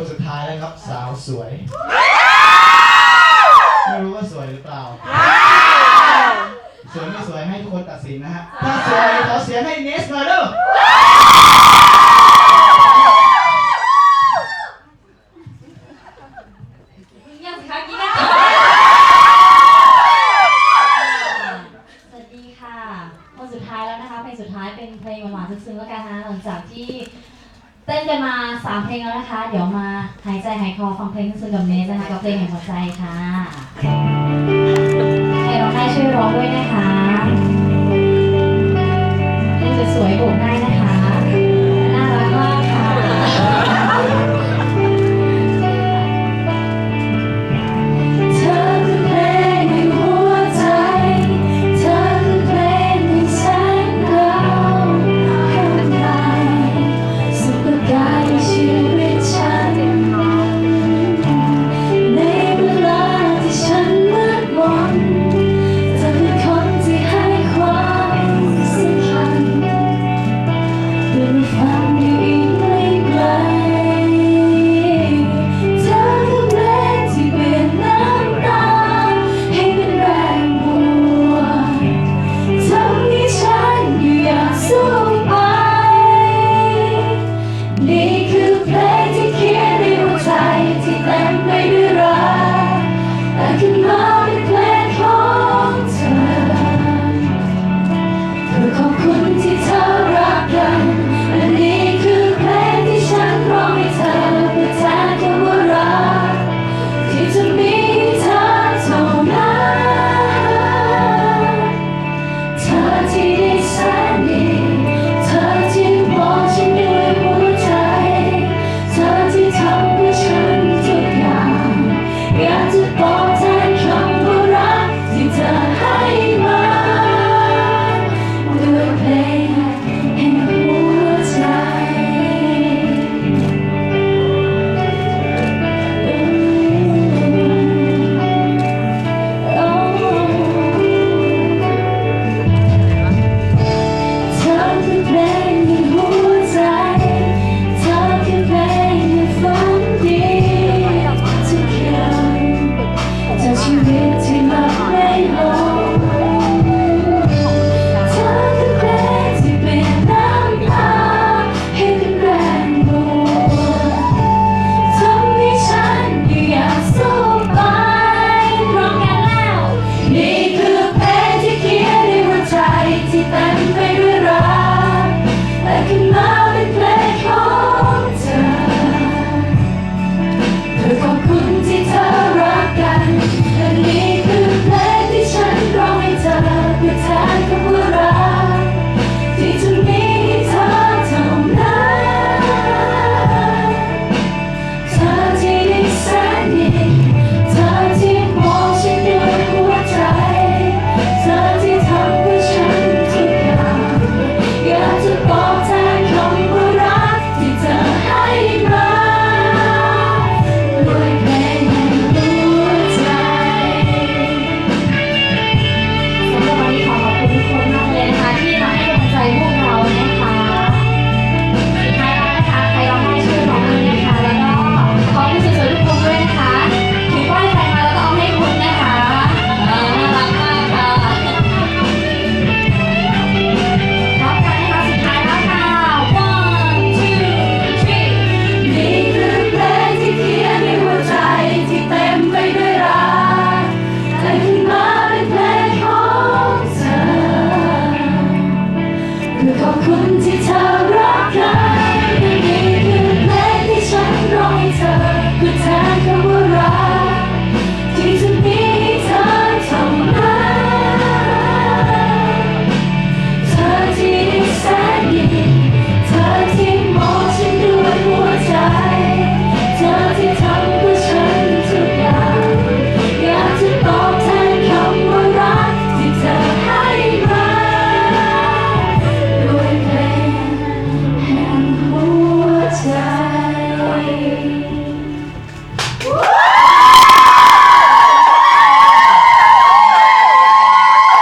คนสุดท้ายแล้วครับ สาวสวย ไม่รู้ว่าสวยหรือเปล่า สวยไม่สวยให้ทุกคนตัดสินนะฮะ ถ้าสวยขอเสียงให้เนสหน่ยด้วย มาสามเพลงแล้วนะคะ เดี๋ยวมาหายใจหายคอฟังเพลงซึ้งๆกับเนสนะคะกับเพลงแห่งหัวใจค่ะให้ร้องได้ช่วยร้องด้วยนะ